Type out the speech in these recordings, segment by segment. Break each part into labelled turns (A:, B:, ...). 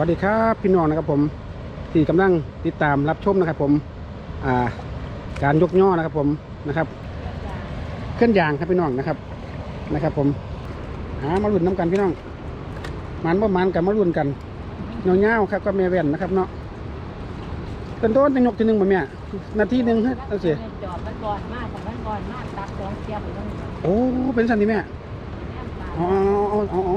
A: วัสดีครับพี่น้องนะครับผมที่กำลังติดตามรับชมนะครับ ผมอ่าการยกย่อนะครับผมนะครับ เคลื่อนยางครับพี่น้องนะครับนะครับ ผมหามาลุ้นน้ำกันพี่น้องมันบ่มันกันมาลุ้นกันเงาๆครับก็แม่แว่นนะครับเนาะเป็นต้นเป็นยกทีหนึ่งบ่แม่นาทีหนึ่งฮะเอาสิ
B: จอดมันก่อนมากแต่มันก่อนมากตัดสองเทียบอยู่ตรงนี้
A: โอ้เป็นสันนี่แม่
B: แม่ปลา
A: อ๋ออ๋ออ๋ออ๋อ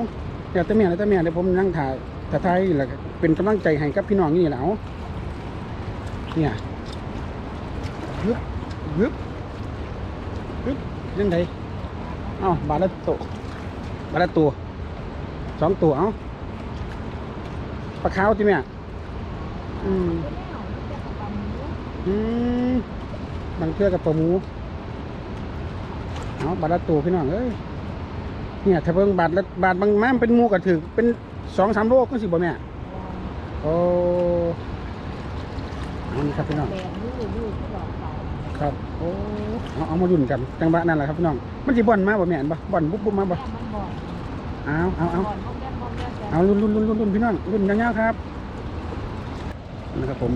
A: เดี๋ยวแต่แม่เดี๋ยวแต่แม่เดี๋ยวผมนั่งถ่าย ถ่ายถ่ายและเป็นกำลังใจให้กับพี่น้องนี่แหละเอาเนี่ยยึบยึบยึบยังไงเอ้าบาทละตัวบาทละตัวสองตัวเอ้าปลาขาวที่แม่อืมอืมบางเทื่อกับปลาหมูเอาบาทละตัวพี่น้องเอ้ยเนี่ยถ้าเบิ่งบาทละบาทบางม้ามเป็นหมูก็ถือเป็น สองสามโลก็สิบ่แม่โอ้อันนี้ครับพี่น้อง ครับ โอ้เอาเอามาดุนกันจังหวะนั่นแหละครับพี่น้อง มันสิบ่อนมาบ่แม่นบ่บ่อนบุ๊บบุ๊บมาบ่เอาเอาเอาเอารุ่นรุ่นรุ่นรุ่นรุ่นพี่น้องรุ่นยาวๆครับนะครับผม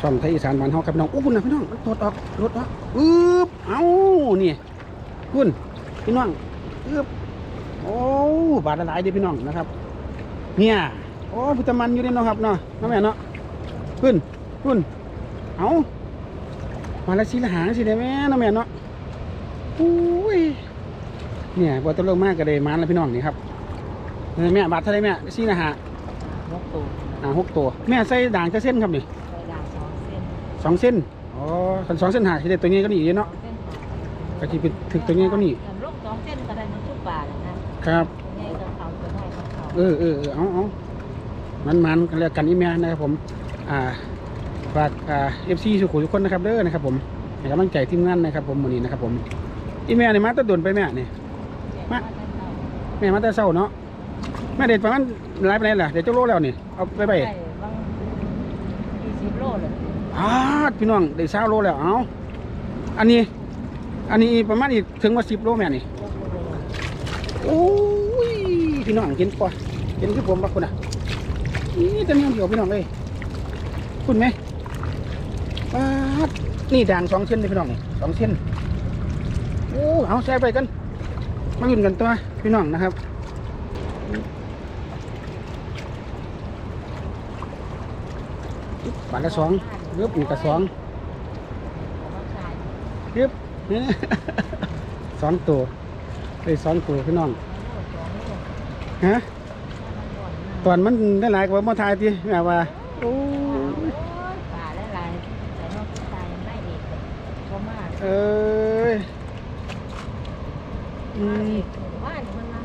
A: ช่องไทยอีสานบ้านเฮาครับพี่น้องโอ้คุณนะพี่น้องมันตดออกรถออกอึ๊บเอานี่คุณพี่น้องอึ๊บ โอ้บาทละหลายเด้อพี่น้องนะครับ เนี่ยโอ้พุทธมันอยู่นี่เนาะครับเนาะน้องแม่เนาะขึ้นขึ้นเอามาละสีละหางสิได้แม่น้องแม่เนาะอุ้ยเนี่ยบอตะลงมากก็เลยมันแล้วพี่น้องนี่ครับเออแม่บาทเท่าไรแม่สีละหา
B: นกตู
A: อ่าหกตัว แม่ใส่ด่างจะเส้นครับนี่
B: ใส่ด่างสองเส้น
A: สองเส้นอ๋อคันสองเส้นหาสิได้ตัวนี้ก็นี่เนาะ
B: เส้น
A: ก็จะเป็นถึงตัวนี้ก็นี่
B: ครับใหญ่กับเขาจะได้กับเขา
A: เออเออเออเอาเอามันมันกันแล้วกันอีเมลนะครับผม อ่า ฝาก อ่าเอฟซีสุขุมทุกคนนะครับเด้อนะครับผมให้กำลังใจทีมงานนะครับ ผมวันนี้นะครับผม อีเมลนี่มาแตะดนไปแม่นี่มาแม่มาแต่เช้าเนาะ แม่เด็ดประมาณหลายไปไหนล่ะ เดี๋ยวเจ้าโลแล้วนี่ เอาไปไป
B: ได้บางยี่สิบโลเลย
A: อ้าดพี่น้องได้เช้าโลแล้ว เอาอันนี้ อันนี้ประมาณอีกถึงว่าสิบโลแม่นี่โอ้ยพี่น้องเห็นปะเห็นคือผมปะคุณอะนี่แต่เนี้ยเดียวพี่น้องเลยคุณไหมปาดนี่ด่างสองเส้นเลยพี่น้องสองเส้นโอ้เอาแช่ไปกันมายุ่นกันตัวพี่น้องนะครับบาทละสองเลือบอีกกระสองเลือบสองตัว เลยสองตัวพี่น้องฮะตอนมันได้หลายกว่ามาทายทีแม่ว่าโอ้ย
B: ป่าหลายๆแต่นอกตายยังไม่เด็กก็มาก
A: เอ้ยอืม
B: ว่านี่มันนะ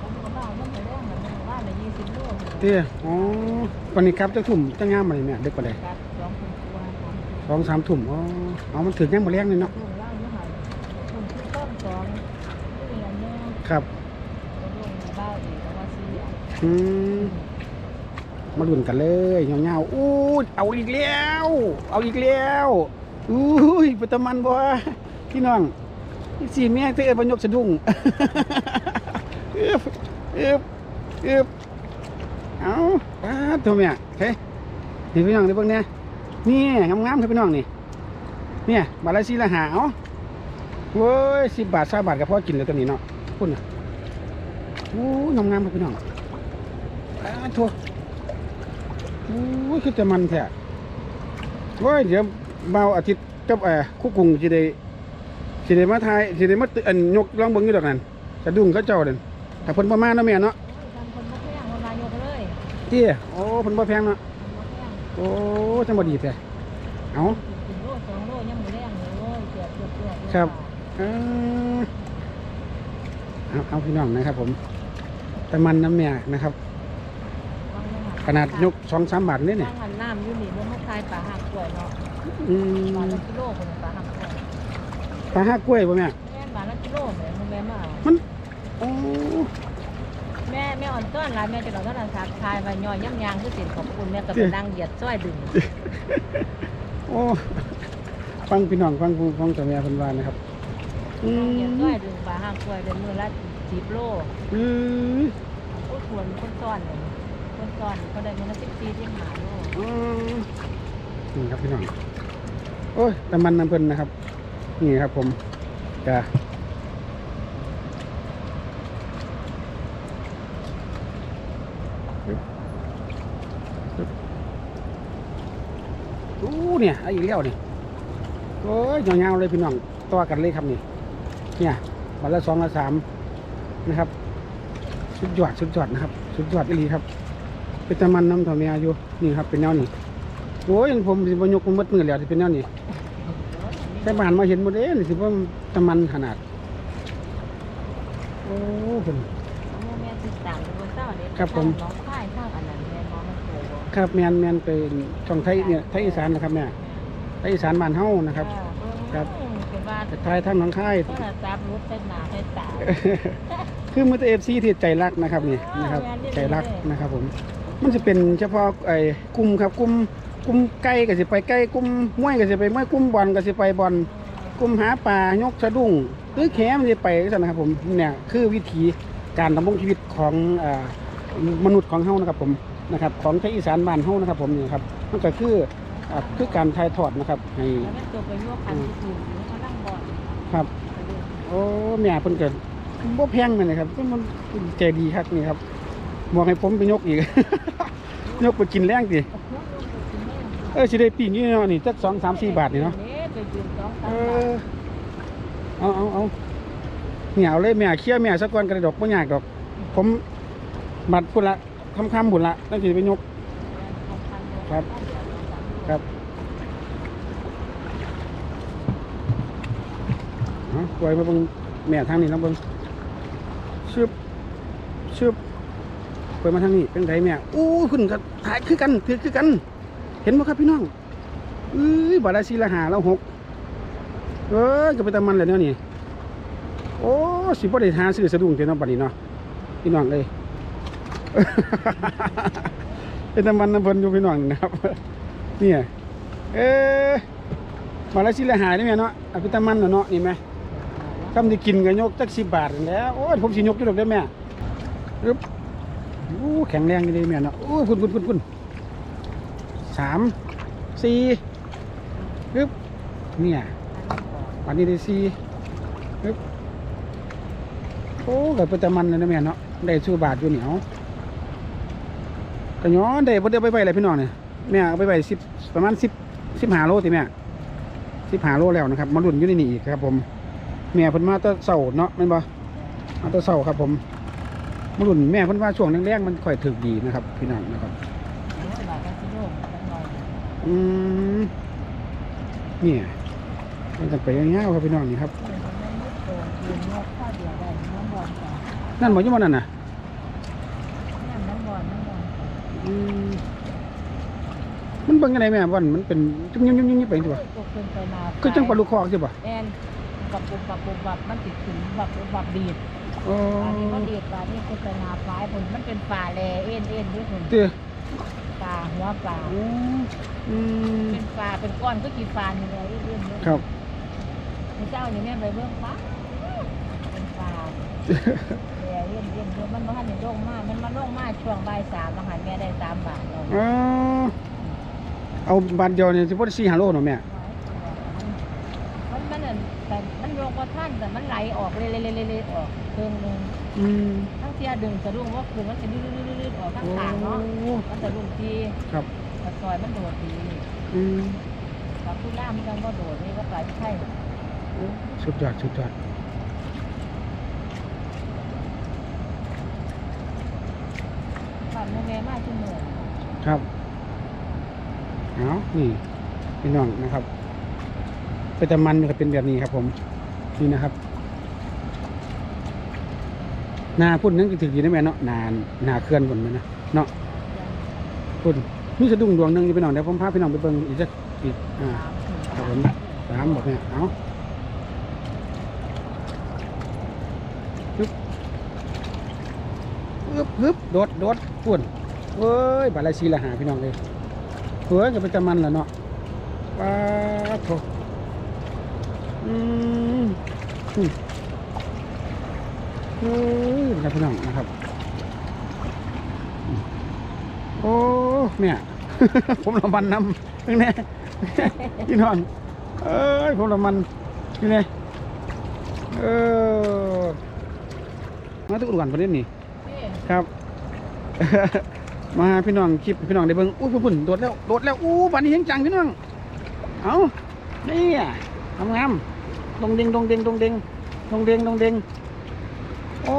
B: ผมก็บอกมันไปเรื่องมันว่าในยี่สิบโล
A: เตี้ยอ๋อวันนี้ครับเจะถุ่มจะงามมาเลยเนี่ยเด็กกว่าใด
B: ครับสองคนตัวสาม
A: สองสามถุ่มอ๋อเอามันถึงยังมาเลี้ยงเลยเนาะ
B: เรียนเนี่ย
A: ครับ
B: ลุงเบ้าอีกแล้วว่าซีอะ
A: อืมมาลุ้นกันเลยเงาๆอู้ยเอาอีกแล้ว เอาอีกแล้วอุ้ยปัตตมันบ่พี่น้องนี่สีแม่เธอเอ็นบรรยกสะดุ้งเอ๊บเอ๊บเอ๊บเอาป้าดตัวแม่เฮ้ยนี่พี่น้องเดี๋ยวเบิ่งเนี่ยนี่งามๆครับพี่น้องนี่ เนี่ยบาทละสี่ละหาเอาเว้ยสิบบาทสาบาทก็พอกินเลยตัวนี้เนาะ คุณน่ะโอ้ยงามๆครับพี่น้องป้าดโทัวโอ้ยคือแต่มันแท้เว้ยเดี๋ยวเบาอาทิตย์กับเอ่อคู่กรุงสิได้สิได้มาทายสิได้มาตึอันยกลองเบิ่งอยู่ดอกนั่นสะดุ้งเขาเจ้าเด่นถ้าเพิ่นบ่มาเนาะแม่เนาะ
B: ทำคนมาแพงคนมาโยกเลย
A: เตี้ยโอ้เพิ่นบ่แพงเนาะ
B: มาแพง
A: โอ้จังบ่ดีแท้เอา
B: ถึงโลสองโลยังไม่แรงเลยเกือบเกือบเกือบ
A: ครับเออ เอาเอาพี่น้องนะครับ ผมแต่มันน้ำเนี่ยนะครับ ขนาดยกสองสามบาทนี่
B: เนี่
A: เนี่ยย
B: หันน้ำอยู่นี่มันมาคายปลาหักกล้วยเนาะ
A: อื
B: ปลา
A: ม
B: ละกิโลคนปลาหักกล้วย
A: ปลาห้ากล้วยป่ะแม่
B: แม่ปลาละกิโลเนี่ยมันแม่มา
A: มันโอ้
B: แม่แม่อ่อนต้อนหลายแม่จะบอกว่าเราทักทายไปย่อยย่ำยางคือสินขอบคุณแม่ก็ไปนั่งเหยียดซ้อยดึง
A: โอ้ฟังพี่น้องฟังผู้ฟังแต่แม่เพิ่นว่านะครับ อื
B: นั่งเหยียด
A: ม
B: ซ้อยดึงปลาหักกล้วยเป็นมือละสิบโล
A: อือ
B: โอ้ควรคนซ้อนเลยคนก่อนก็ได้เงินละสิบสี่ที่หาโล
A: อืมนี่ครับพี่น้องโอ้ยแต่มันน้ำเพิ่นนะครับ นี่ครับผมจะอู้เนี่ยไอ้อีกแล้วนี่โอ้ยยาวๆเลยพี่น้องต่อกันเลยครับนี่ เนี่ยวันละสองละสามนะครับสุดยอดสุดยอดนะครับสุดยอดอีหลีครับ เป็นตะมันน้ำถ่อเมียอยู่นี่ครับ เป็นแนวนี้โอ้ยยังผมสิบยกมันหมดมือแล้วที่เป็นแนวนี้แต่บ้านมาเห็นหมดเด้นี่สิว่าตะมันขนาดโอ้เป็น
B: แม่ติดตามดูเจ้าเด็ก
A: ครับผม
B: น้องค่ายข้างอันนั้นแม่น้องมันโตบ่
A: ครับแมนแมนเป็นช่องไทยเนี่ยไทยอีสานนะครับแม่ไทยอีสานบ้านเฮานะครับ ครับ
B: เป็นว่า
A: แต่ไทยทั้งหน้องค่าย
B: โทรศัพท์รุดเป็นหนาเป็นตา
A: คือมือเอฟซีที่ใจรักนะครับนี่นะครับ ใจรักนะครับผม มันจะเป็นเฉพาะไอ้กลุ่มครับกลุ่มกลุ่มไก่ก็สิไปไก่กลุ่มมวยก็สิไปมวยกลุ่มบอลก็สิไปบอลกลุ่มหาปลายกสะดุ้งหรือแขมันสิไปจังนะครับผมเนี่ยคือวิธีการดำรงชีวิตของอ่ามนุษย์ของเฮานะครับผมนะครับของไทยอีสานบ้านเฮานะครับผมนี่ครับมันก็คืออ่าคือการถ่ายทอดนะครับให้
B: ครับอล
A: ครับ โอ้แม่เพิ่นก็บ่แพงแม่นเลยครับเพิ่นมันใจดีคักนี่ครับบอกให้ผมไปยกอีก ยกไปกินแรงติเออสิได้ปีนี้เนาะนี่จัก2 3 4บาทนี่เนาะ
B: ไปยืมสองสา
A: เอ
B: มบาท
A: อเอาเอาเอาเนี่ยเอาเลยแม่เคลียร์แม่ซะก่อนก็ได้ดอกบ่ยากดอก ผมบัดพุ่นละค่ำๆพุ่นละตั้งสิไปยก ครับ ครับ เอาปล่อยมาเบิ่งแม่ทางนี้นะเบิ่งชึบชึบไปมาทางนี้เป็นไดแม่อู้คุณก็ถ่ายคือกันถือคือกัน เห็นบ่ครับพี่น้องเอ้ยบาทละสี่ละหาแล้วหกเอ้ยก็ไปตามมันเลยเนาะนี่โอ้สิบ่ได้หาซื้อสะดุ้งเจ้านาะบัดนี้เนาะพี่น้องเลยเป็นตามมันน้ำเพิ่นอยู่พี่น้องนะครับเนี่ยเอ๊ะมาแล้วสิละหายได้ไหมเนาะเอาพิตามันเนาะนี่ไหม คำที่กินก็ยกจักสิบบาทนั่นแหล้วโอ้ยผมสิยกอยู่ดอกได้อแม่อึ๊บอู้แข็งแรงอยู่เลยแม่เนาะอู้พุ่นพุ่นพุ่นพุ่นสามสี่อึ๊บเนี่ยวันนี้ได้สี่อึ๊บโอ้กับพิตามันเลยนะแม่เนาะได้สู้บาทอยู่เหนียวก็ย้อนได้บ่ได้ไปไปเลยพี่น้องเนี่ยแม่เอาไปไปสิบประมาณสิบสิบหาโลติแม่สิบหาโลแล้วนะครับมาลุ่นอยู่ในนี่อีกครับผม แม่เพิ่นมาแตะเสาเนาะแม่นบ่มาแตะเสาครับผมมาลุ่นแม่เพิ่นว่าช่วงแรงๆมันค่อยถึกดีนะครับ พี่น้องนะครับ อืมเนี่ยมันจะไปยาวๆครับพี่น้องนี่ครับ นั่นบ่อยี่บ่นั่นน่ะอืมมันเบิ่งยังไงแม่บ่อนมันเป็นจุ่มๆๆๆไปจังซี่บ่คือจังปลาลูกคอกใช่บ่
B: แอน บับบุบบับบุบบับมันติดถึงบับบุบบับดีด
A: อ๋อ
B: อันนี้มันดีดปลานี่คือเป็นนาปลายผลมันเป็นปลาแลเอ็นเอ็นด้วยผล
A: เตื้อ
B: ปลาหัวปลา
A: อืมอืม
B: เป็นปลาเป็นก้อนก็กี่ปลาอยู่เลยเอ็นเอ็นด้วย
A: ครับ
B: มีเจ้านี่แม่ไปเบิ่งปลาเป็นปลาแลเอ็นเอ็นด้วยมันมาหันในโล่งมากมันมาโล่งมากช่วงบ่ายสามอาหารแม่ได้สามบาทเรา
A: อ๋อเอาบาทเดียวเนี่ยสิบ่ได้4 5โลเนาะแม่
B: มันมันนั่นแต่มันลงกระท่านแต่ มันไหลออกเลยเลยเลยเลยออกเพิ่งนึง
A: อืม
B: ทั้งเทียดึงสะดุ้งว่าคือมันจะลื่นๆๆๆออกทั้งขางเนาะ
A: โอ้
B: มันสะดุ้งที
A: ครับ
B: กระซอยมันโดดดี
A: อืม
B: กับผู้ล่ามมันก็โดดนี่ก็ปลายใช่
A: สุดยอดสุดยอด
B: ผ่านโมเมมากชั่วโมง
A: ครับเอานี่พี่น้องนะครับ เป็นแต่มันก็เป็นแบบนี้ครับผม นี่นะครับนาพุ่นนั่นก็ถืออยู่ในแม่เนาะนาหนาเคลื่อนวนไหมนะเนาะพุ่นมีสะดุ้งดวงหนึงอยู่พี่น้องเดี๋ยวผมพาพี่น้องไปเบิ่งอีกสักอีกอ่าครับผมสามบอกเนี่ยเอาฮึบฮึบฮึบโดดโดดปุ่นเว้ยบาลายซีละหาพี่น้องเลยเผื่อจะไปจำมันแล้วเนาะป้าโถอืม อืมเฮ้ยครับพี่น้องนะครับอืมแม่ผมละมันนำนี่แน่พี่น้องเอ้ยผมละมันนี่แน่เออมาตุกด่วนประเด็นนี่
B: นี่
A: ครับ มาพี่น้องคลิปพี่น้องได้เบิ่งอุ้ยพุ่นๆโดดแล้วโดดแล้วอู้บันนี้ยังจังพี่น้อง เอานี่อะทำงาม ดงเด้งดงเด้งดงเด้งดงเด้งดงเด้งโอ้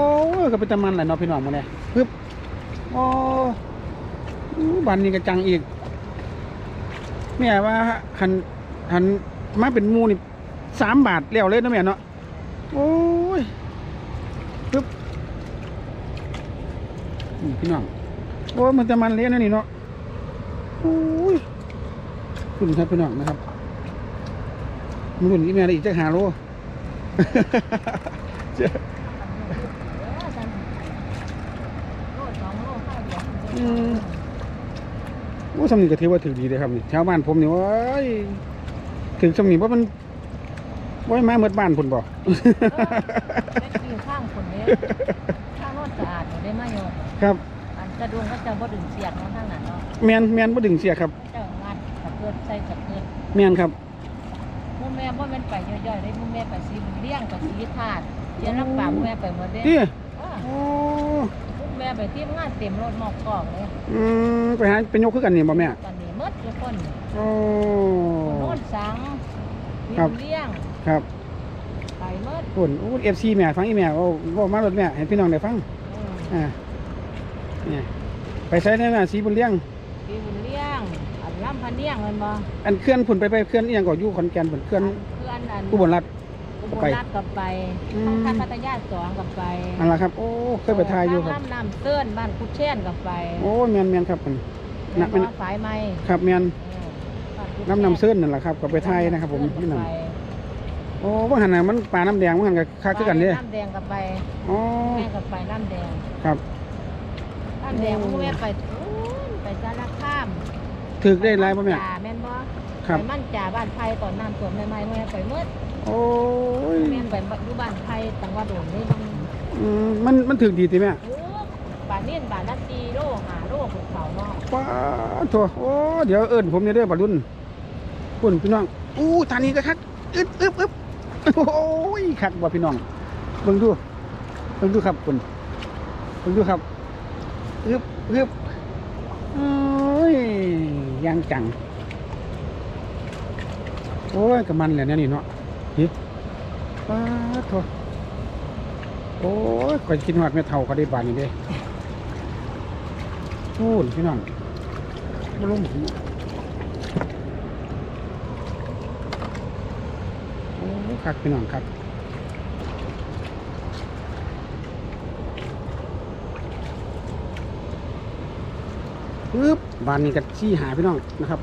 A: ก็เป็นตะมันแหละเนาะพี่น้องมาเนี่ยปึ๊บโอ้บันนี้ก็จังอีกแม่ยว่าหันหันมาเป็นมูนี่สามบาทแล้วเลยนะแม่เนาะโอ้ยปึ๊บนี่พี่น้องโอ้ยมันจะมันเลี้ยนนะนี่เนาะโอ้ยคุณครับพี่น้องนะครับ มันรุ่นอีเมลอีกจะหาโลเจ้า
B: เออฉันโลสองโลข้าวเดียว
A: อืมโอ้สำนีก็ถือว่าถือดีเลยครับนี่ชาวบ้านผมนี่โอ้ยถึงสำนีว่ามันว่ามาเมื่อบ้านผมบ่
B: เออเป็นอยู่ข้างคนนี้ข้างโลดสะอาดอยู่ได้ไหมโยม
A: ครับ
B: อันกระดวงก็จะบ่ดึงเสียดเนาะทางนั้นเนาะ
A: แมนแมนบ่ดึงเสียครับ
B: เจ้างัดกับเกิดใส่กับเกิด
A: แมนครับ
B: ผู้แม่บ่แม่นไปย่อยๆได้ผู้แม่ไปซีเลี้ยงกับซีธาตุเสียน้ำปลาผู้แม่ไปหมดเด้
A: นี่
B: เออ
A: โอ้
B: ผู้แม่ไปทีมงานเต็มรถนอกกล่องเลย
A: อืมไปหาเป็นยกคือกันนี่บ่แม่
B: ตอนนี้หมดทุกคน
A: โอ้
B: โน่นสังที
A: ครับ
B: มเลี้ยง
A: ครับ
B: ไปหมด
A: ปุ่นอู้เอฟซีแม่ฟังอีแม่โอ้บอกมารถแม่ให้พี่น้องได้ฟัง
B: อืม
A: อ่าเนี่ยไปใช้ในแม่สีบุญเลี้ยง
B: ทีมเลี้ยงอันลำพัน เลี้ยงแมันบ่
A: อันเคลื่อนผุนไปไปเคลื่อนอีหยังก็อยู่ขอนแก่นผุนเคลื่อน
B: เพื่อนอัน
A: อุบลรัฐ
B: อุบล
A: ไป
B: รัฐกับไป
A: อืม
B: ทางพัทยาสองกับไป
A: อันละครับ โอ้เคยไปทายอยู่ครับ
B: ทางลำน้ำเตื้อนบ้านคุดเช่นกับไป
A: โอ้แมนแมนครับมัน
B: แม่
A: น่ะมัน
B: บ่ฝายไม้
A: ครับแมน
B: เออบ้าคุด
A: น้ำนำเส้นนั่นแหละครับก็ไปทายนะครับ ผม
B: เตื้
A: นี่
B: อ
A: นั่น
B: กับไป
A: โอ้ว่าหันน่ะมันปลาน้ำแดงว่าหันกับคักคือกันเด้
B: น้ำแดงกับไป
A: อ๋อ
B: แม่กับไปน้ำแดง
A: ครับ
B: น้ำแดงผู้แม่ไปอู้ไปสารคาม
A: ถึกได้ไรบ่แม่
B: จ่าแม่นบ่
A: ครับ
B: ไปมั่นจ่าบ้านไผ่ตอนน้ำท่วมใหม่ๆแม่ไปเมื่อ
A: โอ้ย
B: แม่ไปอยู่บ้านไผ่ตังหวัดโดนนี่มัน
A: อืมมันมันถึกดีติแม่
B: โอ้บ้านนี่บ้านละตีโลหาโลภูเขาเนาะ
A: ป้าโถโอ้เดี๋ยวเอิ้นผมเนี่ยเด้อบัดรุ่นปุ่นพี่น้องอู้ทางนี้ก็คักอึดอึบอึบโอ้ยคักบ่พี่น้องเบิ่งดูเบิ่งดูครับปุ่นเบิ่งดูครับอึบอึบโอ้ย ยางจัง โอ้ยกับมันแหละเนี่ยนี่เนาะฮิป้าโถโอ้ยก่อนกินหอดแม่เท่าก็ได้บานนี่เด้พูนพี่น้องมาลงหูโอ้ยคักพี่น้องครับปึ๊บ บานนี้ก็ชี้หาพี่น้องนะครับ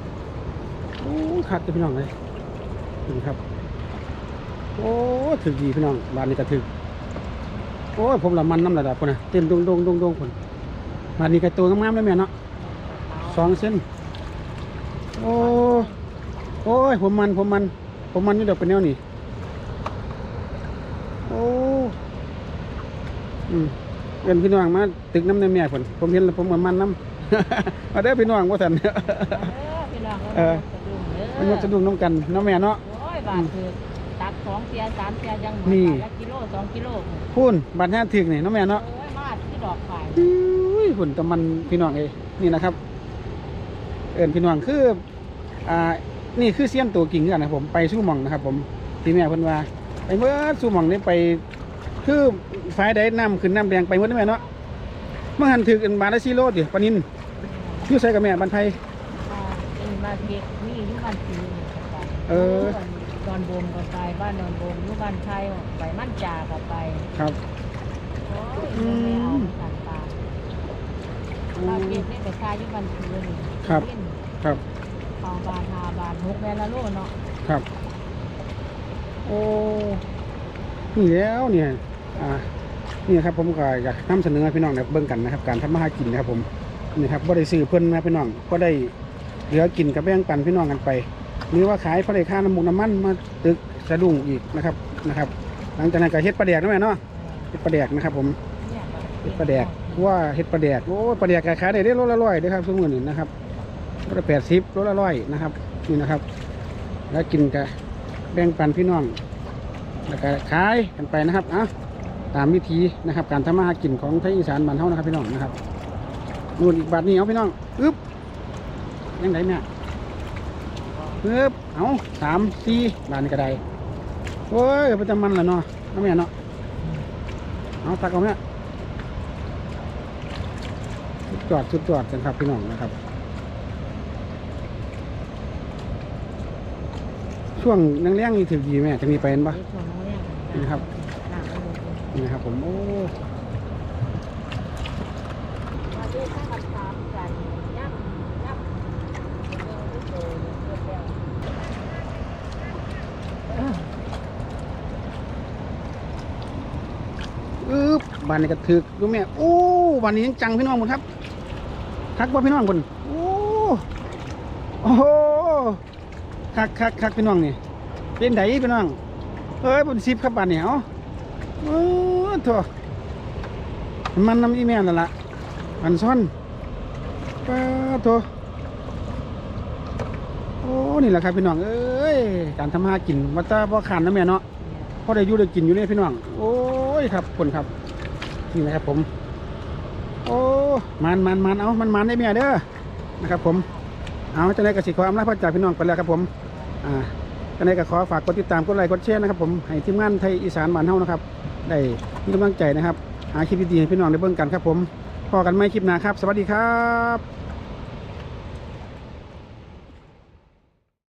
A: โอ้ยคักเลยพี่น้องเลยนี่ครับ โอ้ถึกดีพี่น้องบานนี้ก็ถึกโอ้ผมละมันน้ำระดับคนนะเต็มดงดงดงดงคนบานนี้ก็ตัวงามๆเลยแม่เนาะสองเส้นโอ้โอ้ยผมมันผมมัน ผมมันนี่เดี๋ยวเป็นแนวนี้โอ้อืมเป็นพี่น้องมาตึกน้ำในแม่ผมผมเห็นแล้วผมมันมันน้ำ มาเด้อพี่น้องว่าสัน
B: เออพี่น้อง
A: เออ
B: มัน
A: มันจะดุงน้ำกันเน้องแม่เนาะ
B: โอ้ยบาทคือตักสองเสียสามเสียยังหมด
A: นี่
B: บาทละกิโลสองกิโล
A: พูนบาดห้าถึกนี่เน้องแม่เนาะ
B: โอ้ยมาดที่ดอกไฟ
A: อุ้ยหุ่นตะมันพี่น้องเอ้ยนี่นะครับ เอินพี่น้องคืออ่านี่คือเสี้ยนตัวกิ่งกันนะครับผมไปสู้หมองนะครับ ผมที่แม่เพิ่นว่า ไปเมื่อสู้หมองนี่ไป คือสายใดน้ำขึ้นน้ำแดงไปเมื่อได้ไหมเนาะเมื่อหันถึกอันบาทละซีโร่ดิปานินอยู่ใส่กับแม่บันไทย
B: อ่าเป็นมาเก็กนี่อยุบันทีนี่ก็ไป
A: เออ
B: ดอนบมก็ไปบ้านดอนบมอยุบันไทยไปมั่นจ่าก็ไป
A: ครับ
B: โอ้ย
A: อืม
B: ไม่เอาต่างตามาเก็กนี่ไปค่าอยุบันทีนี่
A: ครับครับ
B: ทองบาทหาบาทหกแม่ละโลเนาะ
A: ครับ โอ้นี่แล้วเนี่ยอ่า นี่ครับผมก็อยากนำเสนอให้พี่น้องเนี่ยเบิ่งกันนะครับ การทำมาหากินนะครับผมนี่ครับบ่ได้ซื้อเพิ่นนะพี่น้องก็ได้เหลือกินกับแบ่งปันพี่น้องกันไป หรือว่าขายพอได้ค่าน้ำมูกน้ำมันมาตึกสะดุ้งอีกนะครับนะครับ หลังจากนั้นก็เฮ็ดปลาแดกนะแม่เนาะเฮ็ดปลาแดกนะครับผม
B: เฮ็
A: ดปลาแดกว่าเฮ็ดปลาแดกโอ้ปลาแดกขายได้ได้โลละร้อยด้อครับซุมื้อนี้นะครับรถละแปดสิบรถละร้อยนะครับนี่นะครับ แล้วกินกับแบ่งปันพี่น้องแล้วก็ขายกันไปนะครับอะ ตามวิธีนะครับ การทำมาหากินของไทยอีสานบ้านเฮานะครับพี่น้องนะครับนู่นอีกบาทนี้เอาพี่น้องอึ๊บยังไงเนี่ยอึ๊บเอาสามสี่บาทนี้ก็ได้โอ้ยประจำมันละเนาะน้ำแม่เนาะเอาตักเอาเนี่ยสุดจอดสุดจอดกันครับพี่น้องนะครับ ช่วงนังเลี้ยงนี่ถือดีแม่จะมีไปเห็นปะ
B: นี่ช่วงแรก
A: นี่ครับ
B: น้ำมั นะ
A: ครับผมโอ้
B: มาด้วยข้าวผัดสามกันย่ำย่ำเรื่องที่โตเรื่องแล้วเออ
A: อึ๊บบ้านนี้ก็ถือดูแม่โอ้บ้านนี้ยังจังพี่น้องหมดครับคักบ่าพี่น้องคนโอ้โอ้คักคักคักพี่น้องนี่เป็นไดพี่น้องเอ้ยบนซิปครับบานนี้เอา โอ้โถมันน้ำอีแม่นั่นละมันซ่อนป้าโถโอ้นี่แหละครับพี่น้องเอ้ยการทำมาหากินวัตถุบ่ขานนะแม่เนาะพอได้อยู่ได้กินอยู่เนี่ยพี่น้องโอ้ยครับคนครับนี่นะครับผม โอ้มันมันมันเอามันมันได้เมียเด้อนะครับผมเอาจะได้กระสิขออำลาพระจากพี่น้องไปแล้วครับผมอ่าจะได้ก็ขอฝากกดติดตามกดไลค์กดแชร์นะครับผมให้ทีมงานไทยอีสานบ้านเฮานะครับ ได้มีกำลังใจนะครับ หาคลิปดีๆให้พี่น้องได้เบิ่งกันครับผมพอกันไม่คลิปหน้าครับ สวัสดีครับ